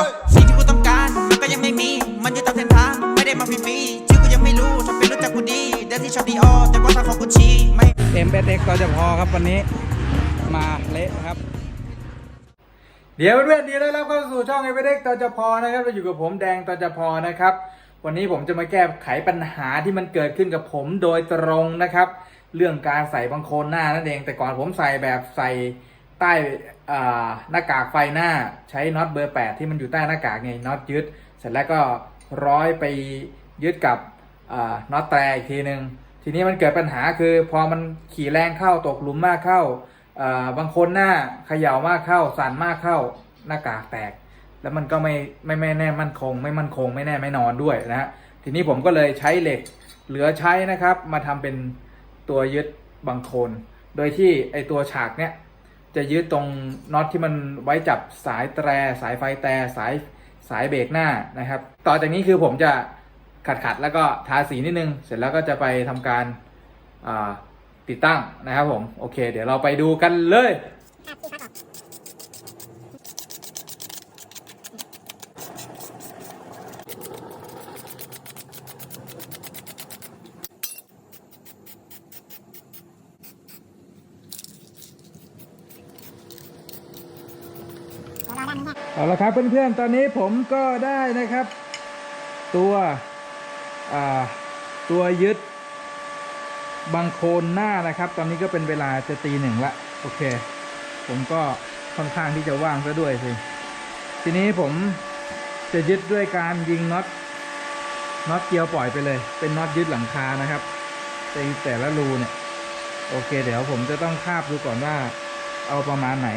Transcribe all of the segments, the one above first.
วะสิ่งที่กูต้องการมันก็ยังไม่มี มันอยู่ตามเส้นทาง ไม่ได้มาฟรีๆชื่อกูยังไม่รู้ทำเป็นรู้จักกูดีเดินที่ชอบดีออแต่ว่าทางของกูชีไม่เอ็มเอสเอ็กก็จะพอครับวันนี้ มาเละครับ เดี๋ยวเพื่อนๆดีแล้วเข้าสู่ช่องเอ็มเอสเอ็กตจพนะครับเราอยู่กับผมแดงตจพนะครับ วันนี้ผมจะมาแก้ไขปัญหาที่มันเกิดขึ้นกับผมโดยตรงนะครับ เรื่องการใส่บังโคลนหน้านั่นเองแต่ก่อนผมใส่แบบใส่ ใต้หน้ากากไฟหน้าใช้น็อตเบอร์ 8 ที่มันอยู่ใต้หน้ากากไงน็อตยึด เสร็จแล้วก็ร้อยไปยึดกับน็อตแตรอีกทีหนึ่งทีนี้มันเกิดปัญหาคือพอมันขี่แรงเข้าตกหลุมมากเข้าบางคนหน้าเขย่ามากเข้าสั่นมากเข้าหน้ากากแตก แล้วมันก็ไม่ไม่ไม่แน่มั่นคง ไม่มั่นคงไม่แน่ไม่นอนด้วยนะฮะทีนี้ผมก็เลยใช้เหล็กเหลือใช้นะครับ มาทำเป็นตัวยึดบังโคน โดยที่ไอตัวฉากเนี้ย จะยึดตรงน็อตที่มันไว้จับสายแตร สายไฟแตรสายสายเบรกหน้านะครับ ต่อจากนี้คือผมจะขัดขัดแล้วก็ทาสีนิดนึง เสร็จแล้วก็จะไปทำการติดตั้งนะครับผม โอเค เดี๋ยวเราไปดูกันเลย เอาละครับเพื่อนๆ ตอนนี้ผมก็ได้นะครับ ตัวตัวยึดบังโคนหน้านะครับ ตอนนี้ก็เป็นเวลาจะตีหนึ่งละโอเค ผมก็ค่อนข้างที่จะว่างซะด้วยสิทีนี้ผมจะยึดด้วยการยิงน็อตน็อตเกียวปล่อยไปเลย เป็นน็อตยึดหลังคานะครับในแต่ละรูเนี่ย โอเค เดี๋ยวผมจะต้องคาบดูก่อนว่า เอาประมาณไหน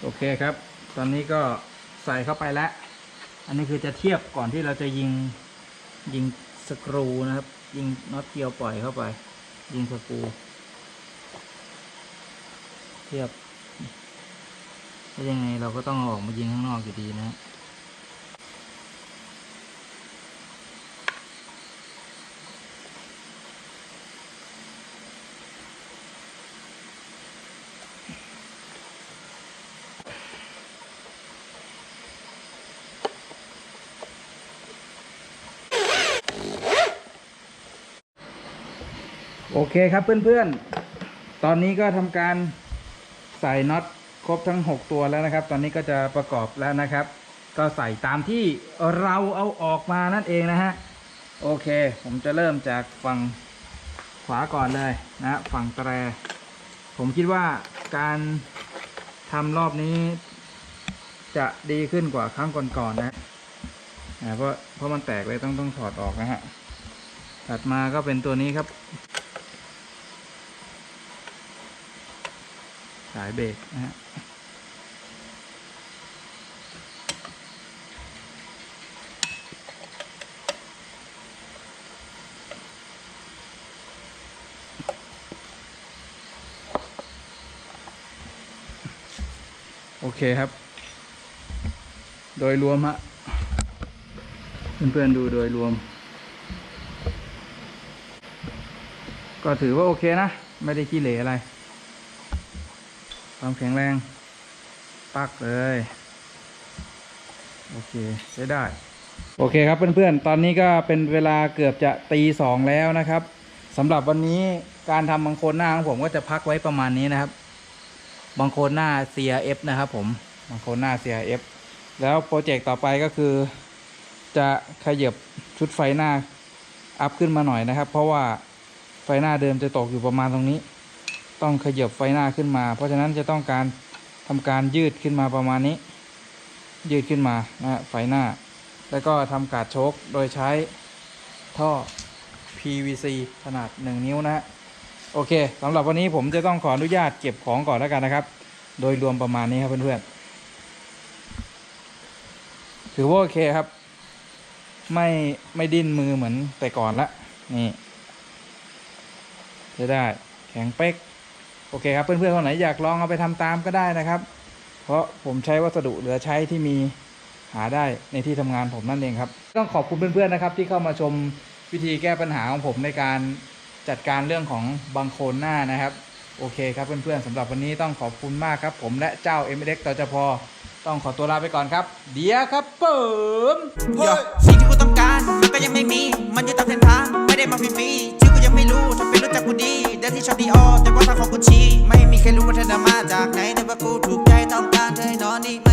โอเคครับ ตอนนี้ก็ใส่เข้าไปแล้ว อันนี้คือจะเทียบก่อนที่เราจะยิงยิงสกรูนะครับ ยิงน็อตเกลียวปล่อยเข้าไป ยิงสกรู เทียบถ้ายังไงเราก็ต้องอออกมายิงข้างนอกอยู่ดีนะ โอเคครับเพื่อนๆ ตอนนี้ก็ทำการใส่น็อตครบทั้ง 6 ตัวแล้วนะครับ ตอนนี้ก็จะประกอบแล้วนะครับ ก็ใส่ตามที่เราเอาออกมานั่นเองนะฮะ โอเค ผมจะเริ่มจากฝั่งขวาก่อนเลยนะฝั่งแตร ผมคิดว่าการทำรอบนี้จะดีขึ้นกว่าครั้งก่อนๆนะนะเพราะเพราะมันแตกเลยต้องต้องถอดออกนะฮะ ถัดมาก็เป็นตัวนี้ครับ สายเบรกนะฮะโอเคครับ โดยรวมฮะ เพื่อนๆดูโดยรวม ก็ถือว่าโอเคนะ ไม่ได้ขี้เหร่อะไร ความแข็งแรง ปักเลย โอเคใช้ได้ โอเคครับเพื่อนๆ ตอนนี้ก็เป็นเวลาเกือบจะตีสองแล้วนะครับสำหรับวันนี้การทำบังโคนหน้าของผมก็จะพักไว้ประมาณนี้นะครับบังโคนหน้า CRF นะครับผมบังโคนหน้า CRF แล้วโปรเจกต์ต่อไปก็คือ จะขยับชุดไฟหน้าอัพขึ้นมาหน่อยนะครับ เพราะว่าไฟหน้าเดิมจะตกอยู่ประมาณตรงนี้ ต้องขยับไฟหน้าขึ้นมา เพราะฉะนั้นจะต้องการทำการยืดขึ้นมาประมาณนี้ ยืดขึ้นมานะฮะไฟหน้า แล้วก็ทำการโชคโดยใช้ท่อ PVC ขนาด 1 นิ้วนะฮะโอเคสำหรับวันนี้ผมจะต้องขออนุญาตเก็บของก่อนแล้วกันนะครับ โดยรวมประมาณนี้ครับเพื่อนๆถือว่าโอเคครับ ไม่ไม่ดิ้นมือเหมือนแต่ก่อนละนี่ใช้ได้แข็งเป๊ก โอเคครับเพื่อนๆคนไหนอยากลองเอาไปทำตามก็ได้นะครับ เพราะผมใช้วัสดุเหลือใช้ที่มีหาได้ในที่ทำงานผมนั่นเองครับ ต้องขอบคุณเพื่อนๆนะครับ ที่เข้ามาชมวิธีแก้ปัญหาของผมในการจัดการเรื่องของบังโคลนหน้านะครับ โอเคครับเพื่อนๆสำหรับวันนี้ต้องขอบคุณมากครับ ผมและเจ้า m อ็กต่อจพต้องขอตัวลาไปก่อนครับ เดี๋ยวครับเปิมสิ่งที่กูต้องการมันก็ยังไม่มี มันอยู่ตามเส้นทาง ไม่ได้มาฟรีๆชื่อกูยังไม่รู้ทำเป็นรู้จักกูดีเดินที่ชอบดีอ ชี้ไม่มีใครรู้ว่าเธอมาจากไหนแต่ว่ากูถูกใจต้องการเธอให้นอนนี่